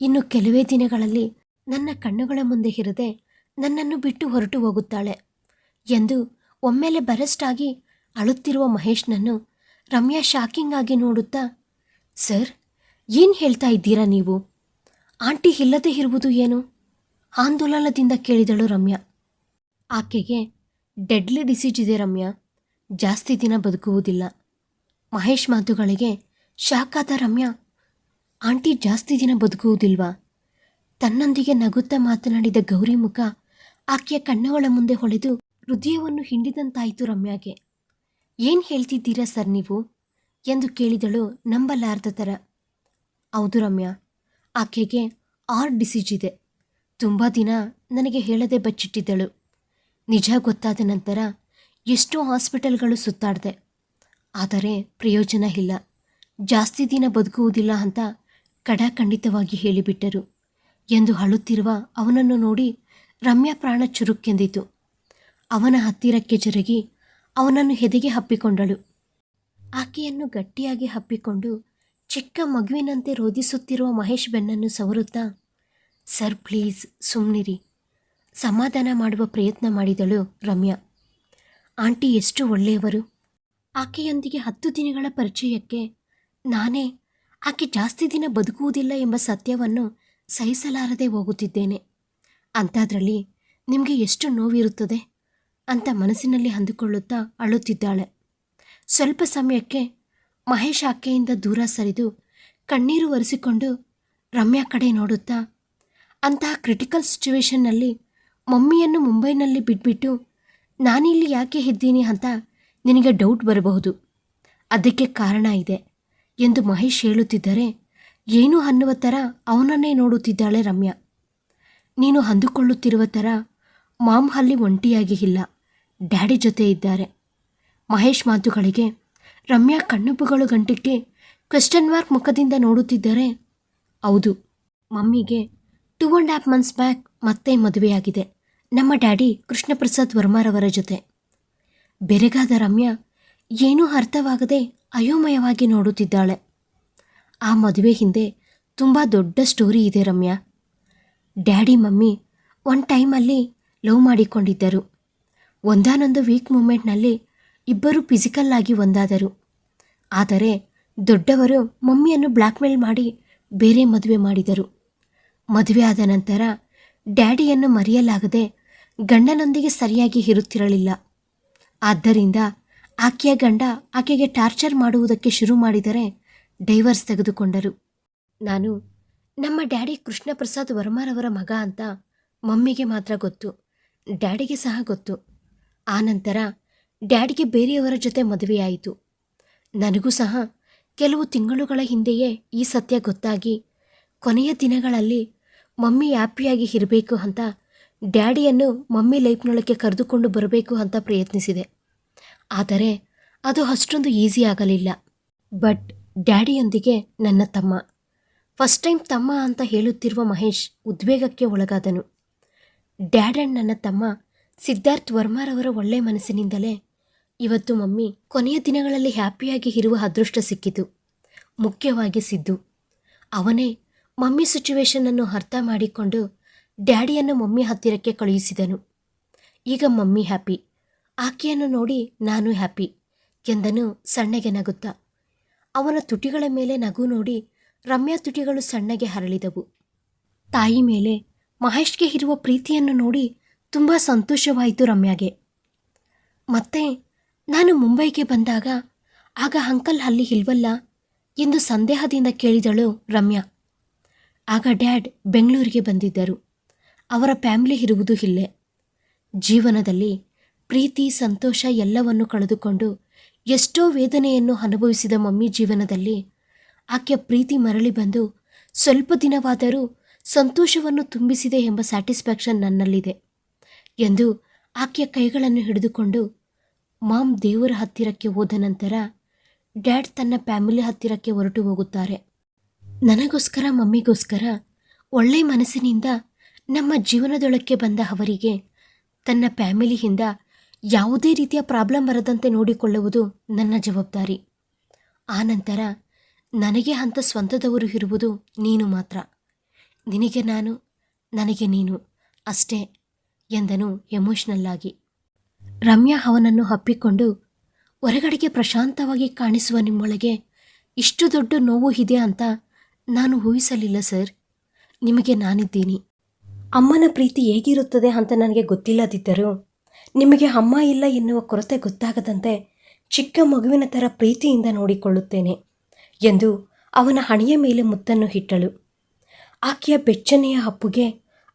ಇನ್ನು ಕೆಲವೇ ದಿನಗಳಲ್ಲಿ ನನ್ನ ಕಣ್ಣುಗಳ ಮುಂದೆ ಇರದೆ ನನ್ನನ್ನು ಬಿಟ್ಟು ಹೊರಟು ಹೋಗುತ್ತಾಳೆ. ಎಂದು ಒಮ್ಮೆಲೆ ಬರೆಸ್ಟಾಗಿ ಅಳುತ್ತಿರುವ ಮಹೇಶ್ನನ್ನು ರಮ್ಯಾ ಶಾಕಿಂಗ್ ಆಗಿ ನೋಡುತ್ತಾ, ಸರ್, ಏನು ಹೇಳ್ತಾ ಇದ್ದೀರಾ ನೀವು? ಆಂಟಿ ಇಲ್ಲದೆ ಇರುವುದು ಏನು? ಆಂದೋಲನದಿಂದ ಕೇಳಿದಳು ರಮ್ಯಾ. ಆಕೆಗೆ ಡೆಡ್ಲಿ ಡಿಸೀಜ್ ಇದೆ ರಮ್ಯಾ. ಜಾಸ್ತಿ ದಿನ ಬದುಕುವುದಿಲ್ಲ. ಮಹೇಶ್ ಮಾತುಗಳಿಗೆ ಶಾಕಾದ ರಮ್ಯಾ ಆಂಟಿ ಜಾಸ್ತಿ ದಿನ ಬದುಕುವುದಿಲ್ವಾ? ತನ್ನೊಂದಿಗೆ ನಗುತ್ತಾ ಮಾತನಾಡಿದ ಗೌರಿ ಮುಖ ಆಕೆಯ ಕಣ್ಣುಗಳ ಮುಂದೆ ಹೊಳೆದು ಹೃದಯವನ್ನು ಹಿಂಡಿದಂತಾಯಿತು ರಮ್ಯಾಗೆ. ಏನು ಹೇಳ್ತಿದ್ದೀರಾ ಸರ್ ನೀವು? ಎಂದು ಕೇಳಿದಳು ನಂಬಲಾರ್ದ ಥರ ಹೌದು ರಮ್ಯಾ, ಆಕೆಗೆ ಆರ್ ಡಿಸೀಜ್ ಇದೆ. ತುಂಬ ದಿನ ನನಗೆ ಹೇಳದೆ ಬಚ್ಚಿಟ್ಟಿದ್ದಳು. ನಿಜ ಗೊತ್ತಾದ ನಂತರ ಎಷ್ಟೋ ಹಾಸ್ಪಿಟಲ್ಗಳು ಸುತ್ತಾಡಿದೆ. ಆದರೆ ಪ್ರಯೋಜನ ಇಲ್ಲ. ಜಾಸ್ತಿ ದಿನ ಬದುಕುವುದಿಲ್ಲ ಅಂತ ಕಡಾಖಂಡಿತವಾಗಿ ಹೇಳಿಬಿಟ್ಟರು ಎಂದು ಅಳುತ್ತಿರುವ ಅವನನ್ನು ನೋಡಿ ರಮ್ಯಾ ಪ್ರಾಣ ಚುರುಕ್ಕೆಂದಿತು. ಅವನ ಹತ್ತಿರಕ್ಕೆ ಜರುಗಿ ಅವನನ್ನು ಹೆದೆಗೆ ಹಪ್ಪಿಕೊಂಡಳು ಆಕೆಯನ್ನು ಗಟ್ಟಿಯಾಗಿ ಹಪ್ಪಿಕೊಂಡು ಚಿಕ್ಕ ಮಗುವಿನಂತೆ ರೋಧಿಸುತ್ತಿರುವ ಮಹೇಶ್ ಬೆನ್ನನ್ನು ಸವರುತ್ತಾ, ಸರ್, ಪ್ಲೀಸ್ ಸುಮ್ಮನಿರಿ ಸಮಾಧಾನ ಮಾಡುವ ಪ್ರಯತ್ನ ಮಾಡಿದಳು ರಮ್ಯಾ. ಆಂಟಿ ಎಷ್ಟು ಒಳ್ಳೆಯವರು. ಆಕೆಯೊಂದಿಗೆ ಹತ್ತು ದಿನಗಳ ಪರಿಚಯಕ್ಕೆ ನಾನೇ ಆಕೆ ಜಾಸ್ತಿ ದಿನ ಬದುಕುವುದಿಲ್ಲ ಎಂಬ ಸತ್ಯವನ್ನು ಸಹಿಸಲಾರದೆ ಹೋಗುತ್ತಿದ್ದೇನೆ. ಅಂಥದ್ರಲ್ಲಿ ನಿಮಗೆ ಎಷ್ಟು ನೋವಿರುತ್ತದೆ? ಅಂತ ಮನಸ್ಸಿನಲ್ಲಿ ಅಂದುಕೊಳ್ಳುತ್ತಾ ಅಳುತ್ತಿದ್ದಾಳೆ. ಸ್ವಲ್ಪ ಸಮಯಕ್ಕೆ ಮಹೇಶ್ ಆಕೆಯಿಂದ ದೂರ ಸರಿದು ಕಣ್ಣೀರು ಒರೆಸಿಕೊಂಡು ರಮ್ಯಾ ಕಡೆ ನೋಡುತ್ತಾ, ಅಂತಹ ಕ್ರಿಟಿಕಲ್ ಸಿಚುವೇಶನ್ನಲ್ಲಿ ಮಮ್ಮಿಯನ್ನು ಮುಂಬೈನಲ್ಲಿ ಬಿಟ್ಬಿಟ್ಟು ನಾನಿಲ್ಲಿ ಯಾಕೆ ಇದ್ದೀನಿ ಅಂತ ನಿನಗೆ ಡೌಟ್ ಬರಬಹುದು. ಅದಕ್ಕೆ ಕಾರಣ ಇದೆ. ಎಂದು ಮಹೇಶ್ ಹೇಳುತ್ತಿದ್ದರೆ, ಏನು ಅನ್ನುವ ಥರ ಅವನನ್ನೇ ನೋಡುತ್ತಿದ್ದಾಳೆ ರಮ್ಯಾ. ನೀನು ಅಂದುಕೊಳ್ಳುತ್ತಿರುವ ಥರ ಮಾಮ್ ಅಲ್ಲಿ ಒಂಟಿಯಾಗಿ ಇಲ್ಲ, ಡ್ಯಾಡಿ ಜೊತೆ ಇದ್ದಾರೆ. ಮಹೇಶ್ ಮಾತುಗಳಿಗೆ, ರಮ್ಯಾ ಕಣ್ಣುಬ್ಬುಗಳು ಗಂಟಕ್ಕೆ ಕ್ವೆಶ್ಚನ್ ಮಾರ್ಕ್ ಮುಖದಿಂದ ನೋಡುತ್ತಿದ್ದರೆ, ಹೌದು, ಮಮ್ಮಿಗೆ two and half months back ಮತ್ತೆ ಮದುವೆಯಾಗಿದೆ, ನಮ್ಮ ಡ್ಯಾಡಿ ಕೃಷ್ಣಪ್ರಸಾದ್ ವರ್ಮಾರವರ ಜೊತೆ. ಬೆರೆಗಾದ ರಮ್ಯಾ, ಏನೂ ಅರ್ಥವಾಗದೆ ಅಯೋಮಯವಾಗಿ ನೋಡುತ್ತಿದ್ದಾಳೆ. ಆ ಮದುವೆ ಹಿಂದೆ ತುಂಬ ದೊಡ್ಡ ಸ್ಟೋರಿ ಇದೆ ರಮ್ಯಾ. ಡ್ಯಾಡಿ, ಮಮ್ಮಿ ಒನ್ ಟೈಮಲ್ಲಿ ಲವ್ ಮಾಡಿಕೊಂಡಿದ್ದರು. ಒಂದಾನೊಂದು ವೀಕ್ ಮೂಮೆಂಟ್ನಲ್ಲಿ ಇಬ್ಬರು ಫಿಸಿಕಲ್ ಆಗಿ ಒಂದಾದರು. ಆದರೆ ದೊಡ್ಡವರು ಮಮ್ಮಿಯನ್ನು ಬ್ಲ್ಯಾಕ್ಮೇಲ್ ಮಾಡಿ ಬೇರೆ ಮದುವೆ ಮಾಡಿದರು. ಮದುವೆ ಆದ ನಂತರ ಡ್ಯಾಡಿಯನ್ನು ಮರೆಯಲಾಗದೆ ಗಂಡನೊಂದಿಗೆ ಸರಿಯಾಗಿ ಇರುತ್ತಿರಲಿಲ್ಲ. ಆದ್ದರಿಂದ ಆಕೆಯ ಗಂಡ ಆಕೆಗೆ ಟಾರ್ಚರ್ ಮಾಡುವುದಕ್ಕೆ ಶುರು ಮಾಡಿದರೆ ಡೈವರ್ಸ್ ತೆಗೆದುಕೊಂಡರು. ನಾನು, ನಮ್ಮ ಡ್ಯಾಡಿ ಕೃಷ್ಣಪ್ರಸಾದ್ ವರ್ಮಾರವರ ಮಗ ಅಂತ ಮಮ್ಮಿಗೆ ಮಾತ್ರ ಗೊತ್ತು, ಡ್ಯಾಡಿಗೆ ಸಹ ಗೊತ್ತು. ಆ ನಂತರ ಡ್ಯಾಡಿಗೆ ಬೇರೆಯವರ ಜೊತೆ ಮದುವೆಯಾಯಿತು. ನನಗೂ ಸಹ ಕೆಲವು ತಿಂಗಳುಗಳ ಹಿಂದೆಯೇ ಈ ಸತ್ಯ ಗೊತ್ತಾಗಿ ಕೊನೆಯ ದಿನಗಳಲ್ಲಿ ಮಮ್ಮಿ ಹ್ಯಾಪಿಯಾಗಿ ಇರಬೇಕು ಅಂತ ಡ್ಯಾಡಿಯನ್ನು ಮಮ್ಮಿ ಲೈಫ್ನೊಳಗೆ ಕರೆದುಕೊಂಡು ಬರಬೇಕು ಅಂತ ಪ್ರಯತ್ನಿಸಿದೆ. ಆದರೆ ಅದು ಅಷ್ಟೊಂದು ಈಸಿ ಆಗಲಿಲ್ಲ. ಬಟ್ ಡ್ಯಾಡಿಯೊಂದಿಗೆ ನನ್ನ ತಮ್ಮ. ಫಸ್ಟ್ ಟೈಮ್ ತಮ್ಮ ಅಂತ ಹೇಳುತ್ತಿರುವ ಮಹೇಶ್ ಉದ್ವೇಗಕ್ಕೆ ಒಳಗಾದನು. ಡ್ಯಾಡ್ ಆ್ಯಂಡ್ ನನ್ನ ತಮ್ಮ ಸಿದ್ಧಾರ್ಥ್ ವರ್ಮಾರವರ ಒಳ್ಳೆ ಮನಸ್ಸಿನಿಂದಲೇ ಇವತ್ತು ಮಮ್ಮಿ ಕೊನೆಯ ದಿನಗಳಲ್ಲಿ ಹ್ಯಾಪಿಯಾಗಿ ಇರುವ ಅದೃಷ್ಟ ಸಿಕ್ಕಿತು. ಮುಖ್ಯವಾಗಿ ಸಿದ್ದು. ಅವನೇ ಮಮ್ಮಿ ಸಿಚುವೇಶನನ್ನು ಅರ್ಥ ಮಾಡಿಕೊಂಡು ಡ್ಯಾಡಿಯನ್ನು ಮಮ್ಮಿ ಹತ್ತಿರಕ್ಕೆ ಕಳುಹಿಸಿದನು. ಈಗ ಮಮ್ಮಿ ಹ್ಯಾಪಿ. ಆಕೆಯನ್ನು ನೋಡಿ ನಾನು ಹ್ಯಾಪಿ ಎಂದನು ಸಣ್ಣಗೆ ನಗುತ್ತಾ. ಅವನ ತುಟಿಗಳ ಮೇಲೆ ನಗು ನೋಡಿ ರಮ್ಯಾ ತುಟಿಗಳು ಸಣ್ಣಗೆ ಹರಳಿದವು. ತಾಯಿ ಮೇಲೆ ಮಹೇಶ್ಗೆ ಇರುವ ಪ್ರೀತಿಯನ್ನು ನೋಡಿ ತುಂಬ ಸಂತೋಷವಾಯಿತು ರಮ್ಯಾಗೆ. ಮತ್ತೆ ನಾನು ಮುಂಬೈಗೆ ಬಂದಾಗ ಆಗ ಅಂಕಲ್ ಅಲ್ಲಿ ಇಲ್ವಲ್ಲ ಎಂದು ಸಂದೇಹದಿಂದ ಕೇಳಿದಳು ರಮ್ಯಾ. ಆಗ ಡ್ಯಾಡ್ ಬೆಂಗಳೂರಿಗೆ ಬಂದಿದ್ದರು. ಅವರ ಫ್ಯಾಮಿಲಿ ಇರುವುದು ಇಲ್ಲೇ. ಜೀವನದಲ್ಲಿ ಪ್ರೀತಿ, ಸಂತೋಷ ಎಲ್ಲವನ್ನು ಕಳೆದುಕೊಂಡು ಎಷ್ಟೋ ವೇದನೆಯನ್ನು ಅನುಭವಿಸಿದ ಮಮ್ಮಿ ಜೀವನದಲ್ಲಿ ಆಕೆಯ ಪ್ರೀತಿ ಮರಳಿ ಬಂದು ಸ್ವಲ್ಪ ದಿನವಾದರೂ ಸಂತೋಷವನ್ನು ತುಂಬಿಸಿದೆ ಎಂಬ ಸ್ಯಾಟಿಸ್ಫ್ಯಾಕ್ಷನ್ ನನ್ನಲ್ಲಿದೆ ಎಂದು ಆಕೆಯ ಕೈಗಳನ್ನು ಹಿಡಿದುಕೊಂಡು ಮಾಮ್ ದೇವರ ಹತ್ತಿರಕ್ಕೆ ಹೋದ ನಂತರ ಡ್ಯಾಡ್ ತನ್ನ ಫ್ಯಾಮಿಲಿ ಹತ್ತಿರಕ್ಕೆ ಹೊರಟು ಹೋಗುತ್ತಾರೆ. ನನಗೋಸ್ಕರ, ಮಮ್ಮಿಗೋಸ್ಕರ ಒಳ್ಳೆ ಮನಸ್ಸಿನಿಂದ ನಮ್ಮ ಜೀವನದೊಳಕ್ಕೆ ಬಂದ ಅವರಿಗೆ ತನ್ನ ಫ್ಯಾಮಿಲಿಯಿಂದ ಯಾವುದೇ ರೀತಿಯ ಪ್ರಾಬ್ಲಮ್ ಬರದಂತೆ ನೋಡಿಕೊಳ್ಳುವುದು ನನ್ನ ಜವಾಬ್ದಾರಿ. ಆನಂತರ ನನಗೆ ಅಂಥ ಸ್ವಂತದವರು ಇರುವುದು ನೀನು ಮಾತ್ರ. ನಿನಗೆ ನಾನು, ನನಗೆ ನೀನು ಅಷ್ಟೇ ಎಂದನು ಎಮೋಷ್ನಲ್ ಆಗಿ ರಮ್ಯಾ ಅವನನ್ನು ಹಪ್ಪಿಕೊಂಡು ಹೊರಗಡೆಗೆ ಪ್ರಶಾಂತವಾಗಿ ಕಾಣಿಸುವ ನಿಮ್ಮೊಳಗೆ ಇಷ್ಟು ದೊಡ್ಡ ನೋವು ಇದೆ ಅಂತ ನಾನು ಊಹಿಸಲಿಲ್ಲ ಸರ್. ನಿಮಗೆ ನಾನಿದ್ದೀನಿ. ಅಮ್ಮನ ಪ್ರೀತಿ ಹೇಗಿರುತ್ತದೆ ಅಂತ ನನಗೆ ಗೊತ್ತಿಲ್ಲದಿದ್ದರೂ ನಿಮಗೆ ಅಮ್ಮ ಇಲ್ಲ ಎನ್ನುವ ಕೊರತೆ ಗೊತ್ತಾಗದಂತೆ ಚಿಕ್ಕ ಮಗುವಿನ ಥರ ಪ್ರೀತಿಯಿಂದ ನೋಡಿಕೊಳ್ಳುತ್ತೇನೆ ಎಂದು ಅವನ ಹಣೆಯ ಮೇಲೆ ಮುತ್ತನ್ನು ಇಟ್ಟಳು. ಆಕೆಯ ಬೆಚ್ಚನೆಯ ಅಪ್ಪುಗೆ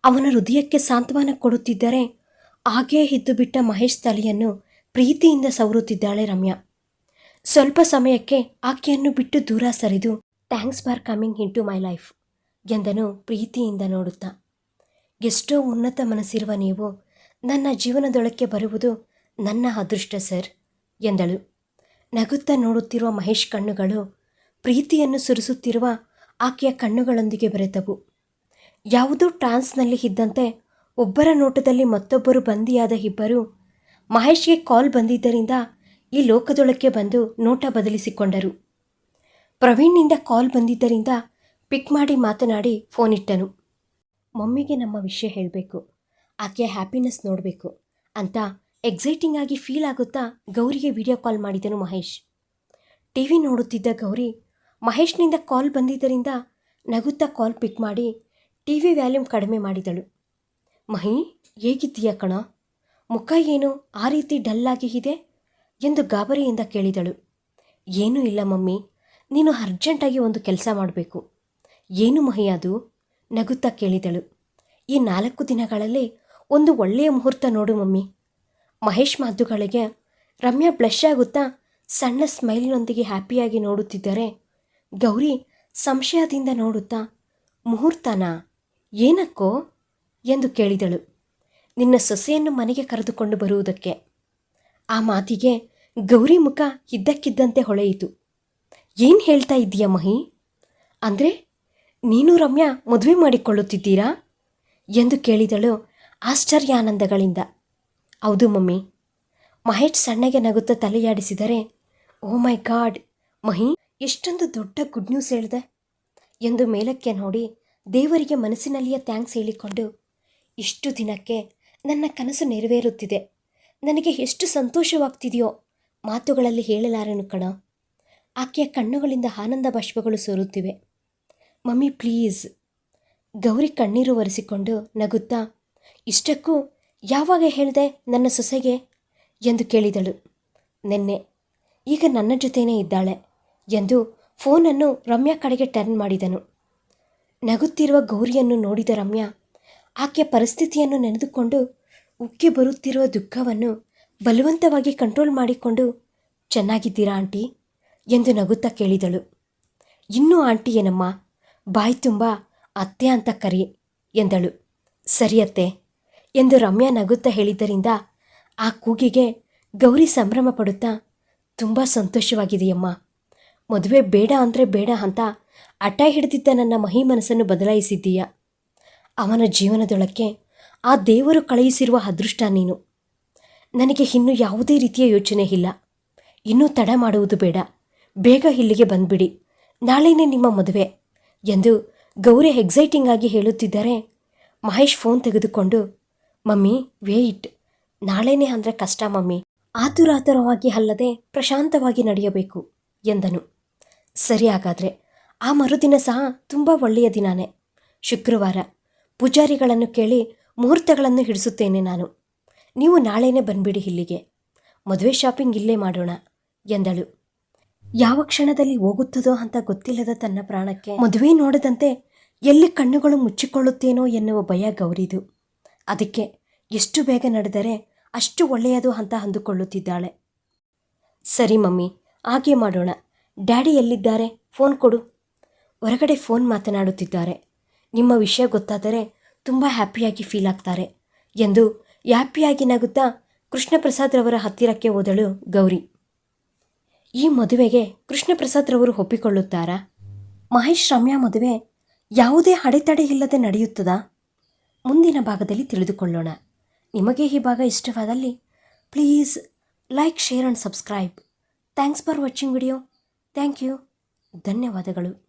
ಅವನ ಹೃದಯಕ್ಕೆ ಸಾಂತ್ವನ ಕೊಡುತ್ತಿದ್ದರೆ ಹಾಗೇ ಇದ್ದು ಬಿಟ್ಟ ಮಹೇಶ್ ತಲೆಯನ್ನು ಪ್ರೀತಿಯಿಂದ ಸವರುತ್ತಿದ್ದಾಳೆ ರಮ್ಯಾ. ಸ್ವಲ್ಪ ಸಮಯಕ್ಕೆ ಆಕೆಯನ್ನು ಬಿಟ್ಟು ದೂರ ಸರಿದು thanks for coming into my life ಎಂದನು ಪ್ರೀತಿಯಿಂದ ನೋಡುತ್ತಾ. ಎಷ್ಟೋ ಉನ್ನತ ಮನಸ್ಸಿರುವ ನೀವು ನನ್ನ ಜೀವನದೊಳಕ್ಕೆ ಬರುವುದು ನನ್ನ ಅದೃಷ್ಟ, ಸರ್, ಎಂದಳು. ನಗುತ್ತಾ ನೋಡುತ್ತಿರುವ ಮಹೇಶ್ ಕಣ್ಣುಗಳು ಪ್ರೀತಿಯನ್ನು ಸುರಿಸುತ್ತಿರುವ ಆಕೆಯ ಕಣ್ಣುಗಳೊಂದಿಗೆ ಬೆರೆತವು. ಯಾವುದೋ ಟ್ರಾನ್ಸ್ನಲ್ಲಿ ಇದ್ದಂತೆ ಒಬ್ಬರ ನೋಟದಲ್ಲಿ ಮತ್ತೊಬ್ಬರು ಬಂದಿಯಾದ ಇಬ್ಬರು ಮಹೇಶ್ಗೆ ಕಾಲ್ ಬಂದಿದ್ದರಿಂದ ಈ ಲೋಕದೊಳಕ್ಕೆ ಬಂದು ನೋಟ ಬದಲಿಸಿಕೊಂಡರು. ಪ್ರವೀಣ್ನಿಂದ ಕಾಲ್ ಬಂದಿದ್ದರಿಂದ ಪಿಕ್ ಮಾಡಿ ಮಾತನಾಡಿ ಫೋನ್ ಇಟ್ಟನು. ಮಮ್ಮಿಗೆ ನಮ್ಮ ವಿಷಯ ಹೇಳಬೇಕು. ಆಕೆಯ ಹ್ಯಾಪಿನೆಸ್ ನೋಡಬೇಕು. ಅಂತ ಎಕ್ಸೈಟಿಂಗ್ ಆಗಿ ಫೀಲ್ ಆಗುತ್ತಾ ಗೌರಿಗೆ ವಿಡಿಯೋ ಕಾಲ್ ಮಾಡಿದನು ಮಹೇಶ್. ಟಿ ವಿ ನೋಡುತ್ತಿದ್ದ ಗೌರಿ ಮಹೇಶ್ನಿಂದ ಕಾಲ್ ಬಂದಿದ್ದರಿಂದ ನಗುತ್ತಾ ಕಾಲ್ ಪಿಕ್ ಮಾಡಿ ಟಿ ವಿ ವ್ಯಾಲ್ಯೂಮ್ ಕಡಿಮೆ ಮಾಡಿದಳು. ಮಹಿ, ಹೇಗಿದ್ದೀಯ ಕಣ? ಮುಖ ಏನು ಆ ರೀತಿ ಡಲ್ಲಾಗಿ ಇದೆ ಎಂದು ಗಾಬರಿಯಿಂದ ಕೇಳಿದಳು. ಏನೂ ಇಲ್ಲ ಮಮ್ಮಿ, ನೀನು ಅರ್ಜೆಂಟಾಗಿ ಒಂದು ಕೆಲಸ ಮಾಡಬೇಕು. ಏನು ಮಹಿ ಅದು? ನಗುತ್ತಾ ಕೇಳಿದಳು. ಈ ನಾಲ್ಕು ದಿನಗಳಲ್ಲಿ ಒಂದು ಒಳ್ಳೆಯ ಮುಹೂರ್ತ ನೋಡು ಮಮ್ಮಿ. ಮಹೇಶ್ ಮಾತುಗಳಿಗೆ, ರಮ್ಯಾ ಬ್ಲಶ್ ಆಗುತ್ತಾ ಸಣ್ಣ ಸ್ಮೈಲಿನೊಂದಿಗೆ ಹ್ಯಾಪಿಯಾಗಿ ನೋಡುತ್ತಿದ್ದರೆ ಗೌರಿ ಸಂಶಯದಿಂದ ನೋಡುತ್ತಾ, ಮುಹೂರ್ತನಾ? ಏನಕ್ಕೋ? ಎಂದು ಕೇಳಿದಳು. ನಿನ್ನ ಸೊಸೆಯನ್ನು ಮನೆಗೆ ಕರೆದುಕೊಂಡು ಬರುವುದಕ್ಕೆ. ಆ ಮಾತಿಗೆ ಗೌರಿ ಮುಖ ಇದ್ದಕ್ಕಿದ್ದಂತೆ ಹೊಳೆಯಿತು. ಏನು ಹೇಳ್ತಾ ಇದ್ದೀಯ ಮಹಿ? ಅಂದರೆ ನೀನು ರಮ್ಯಾ ಮದುವೆ ಮಾಡಿಕೊಳ್ಳುತ್ತಿದ್ದೀರಾ? ಎಂದು ಕೇಳಿದಳು ಆಶ್ಚರ್ಯಾನಂದಗಳಿಂದ. ಹೌದು ಮಮ್ಮಿ. ಮಹೇಶ್ ಸಣ್ಣಗೆ ನಗುತ್ತಾ ತಲೆಯಾಡಿಸಿದರೆ, ಓ ಮೈ ಗಾಡ್, ಮಹಿ, ಎಷ್ಟೊಂದು ದೊಡ್ಡ ಗುಡ್ ನ್ಯೂಸ್ ಹೇಳಿದೆ? ಎಂದು ಮೇಲಕ್ಕೆ ನೋಡಿ ದೇವರಿಗೆ ಮನಸ್ಸಿನಲ್ಲಿಯೇ ಥ್ಯಾಂಕ್ಸ್ ಹೇಳಿಕೊಂಡು, ಇಷ್ಟು ದಿನಕ್ಕೆ ನನ್ನ ಕನಸು ನೆರವೇರುತ್ತಿದೆ. ನನಗೆ ಎಷ್ಟು ಸಂತೋಷವಾಗ್ತಿದೆಯೋ ಮಾತುಗಳಲ್ಲಿ ಹೇಳಲಾರೆನು ಕಣ. ಆಕೆಯ ಕಣ್ಣುಗಳಿಂದ ಆನಂದ ಬಾಷ್ಪಗಳು ಸೋರುತ್ತಿವೆ. Mummy, please. ಗೌರಿ ಕಣ್ಣೀರು ಒರೆಸಿಕೊಂಡು ನಗುತ್ತಾ ಇಷ್ಟಕ್ಕೂ ಯಾವಾಗ ಹೇಳಿದೆ ನನ್ನ ಸೊಸೆಗೆ? ಎಂದು ಕೇಳಿದಳು. ನಿನ್ನೆ. ಈಗ ನನ್ನ ಜೊತೆಯೇ ಇದ್ದಾಳೆ ಎಂದು ಫೋನನ್ನು ರಮ್ಯಾ ಕಡೆಗೆ ಟರ್ನ್ ಮಾಡಿದನು. ನಗುತ್ತಿರುವ ಗೌರಿಯನ್ನು ನೋಡಿದ ರಮ್ಯಾ ಆಕೆಯ ಪರಿಸ್ಥಿತಿಯನ್ನು ನೆನೆದುಕೊಂಡು ಉಕ್ಕಿ ಬರುತ್ತಿರುವ ದುಃಖವನ್ನು ಬಲವಂತವಾಗಿ ಕಂಟ್ರೋಲ್ ಮಾಡಿಕೊಂಡು, ಚೆನ್ನಾಗಿದ್ದೀರಾ ಆಂಟಿ? ಎಂದು ನಗುತ್ತಾ ಕೇಳಿದಳು. ಇನ್ನೂ ಆಂಟಿ ಏನಮ್ಮ? ಬಾಯಿ ತುಂಬ ಅತ್ತೆ ಅಂತ ಕರಿ, ಎಂದಳು. ಸರಿ ಅತ್ತೆ ಎಂದು ರಮ್ಯಾ ನಗುತ್ತಾ ಹೇಳಿದ್ದರಿಂದ ಆ ಕೂಗಿಗೆ ಗೌರಿ ಸಂಭ್ರಮ ಪಡುತ್ತಾ, ತುಂಬ ಸಂತೋಷವಾಗಿದೆಯಮ್ಮ. ಮದುವೆ ಬೇಡ ಅಂದರೆ ಬೇಡ ಅಂತ ಹಠ ಹಿಡಿದಿದ್ದ ನನ್ನ ಮಹಿ ಮನಸ್ಸನ್ನು ಬದಲಾಯಿಸಿದ್ದೀಯ. ಅವನ ಜೀವನದೊಳಕ್ಕೆ ಆ ದೇವರು ಕಳುಹಿಸಿರುವ ಅದೃಷ್ಟ ನೀನು. ನನಗೆ ಇನ್ನೂ ಯಾವುದೇ ರೀತಿಯ ಯೋಚನೆ ಇಲ್ಲ. ಇನ್ನೂ ತಡ ಮಾಡುವುದು ಬೇಡ. ಬೇಗ ಇಲ್ಲಿಗೆ ಬಂದ್ಬಿಡಿ. ನಾಳೆನೇ ನಿಮ್ಮ ಮದುವೆ ಎಂದು ಗೌರಿ ಎಕ್ಸೈಟಿಂಗ್ ಆಗಿ ಹೇಳುತ್ತಿದ್ದರೆ ಮಹೇಶ್ ಫೋನ್ ತೆಗೆದುಕೊಂಡು, ಮಮ್ಮಿ ವೇಟ್ ನಾಳೆನೇ ಅಂದರೆ ಕಷ್ಟ ಮಮ್ಮಿ. ಆತುರಾತುರವಾಗಿ ಅಲ್ಲದೆ ಪ್ರಶಾಂತವಾಗಿ ನಡೆಯಬೇಕು, ಎಂದನು. ಸರಿ ಹಾಗಾದರೆ, ಆ ಮರುದಿನ ಸಹ ತುಂಬ ಒಳ್ಳೆಯ ದಿನಾನೇ. ಶುಕ್ರವಾರ. ಪೂಜಾರಿಗಳನ್ನು ಕೇಳಿ ಮುಹೂರ್ತಗಳನ್ನು ಹಿಡಿಸುತ್ತೇನೆ ನಾನು. ನೀವು ನಾಳೆನೇ ಬಂದ್ಬಿಡಿ ಇಲ್ಲಿಗೆ. ಮದುವೆ ಶಾಪಿಂಗ್ ಇಲ್ಲೇ ಮಾಡೋಣ, ಎಂದಳು. ಯಾವ ಕ್ಷಣದಲ್ಲಿ ಹೋಗುತ್ತದೋ ಅಂತ ಗೊತ್ತಿಲ್ಲದ ತನ್ನ ಪ್ರಾಣಕ್ಕೆ ಮದುವೆ ನೋಡದಂತೆ ಎಲ್ಲಿ ಕಣ್ಣುಗಳು ಮುಚ್ಚಿಕೊಳ್ಳುತ್ತೇನೋ ಎನ್ನುವ ಭಯ ಗೌರಿದು. ಅದಕ್ಕೆ ಎಷ್ಟು ಬೇಗ ನಡೆದರೆ ಅಷ್ಟು ಒಳ್ಳೆಯದು ಅಂತ ಅಂದುಕೊಳ್ಳುತ್ತಿದ್ದಾಳೆ. ಸರಿ ಮಮ್ಮಿ, ಹಾಗೆ ಮಾಡೋಣ. ಡ್ಯಾಡಿ ಎಲ್ಲಿದ್ದಾರೆ? ಫೋನ್ ಕೊಡು. ಹೊರಗಡೆ ಫೋನ್ ಮಾತನಾಡುತ್ತಿದ್ದಾರೆ. ನಿಮ್ಮ ವಿಷಯ ಗೊತ್ತಾದರೆ ತುಂಬ ಹ್ಯಾಪಿಯಾಗಿ ಫೀಲ್ ಆಗ್ತಾರೆ ಎಂದು ಹ್ಯಾಪಿಯಾಗಿ ನಗುತ್ತಾ ಕೃಷ್ಣಪ್ರಸಾದ್ರವರ ಹತ್ತಿರಕ್ಕೆ ಓದಳು ಗೌರಿ. ಈ ಮದುವೆಗೆ ಕೃಷ್ಣಪ್ರಸಾದ್ರವರು ಒಪ್ಪಿಕೊಳ್ಳುತ್ತಾರಾ? ಮಹೇಶ್ ರಮ್ಯಾ ಮದುವೆ ಯಾವುದೇ ಅಡೆತಡೆ ಇಲ್ಲದೆ ನಡೆಯುತ್ತದಾ? ಮುಂದಿನ ಭಾಗದಲ್ಲಿ ತಿಳಿದುಕೊಳ್ಳೋಣ. ನಿಮಗೆ ಈ ಭಾಗ ಇಷ್ಟವಾದಲ್ಲಿ please like, share and subscribe. Thanks for watching video. Thank you. ಧನ್ಯವಾದಗಳು.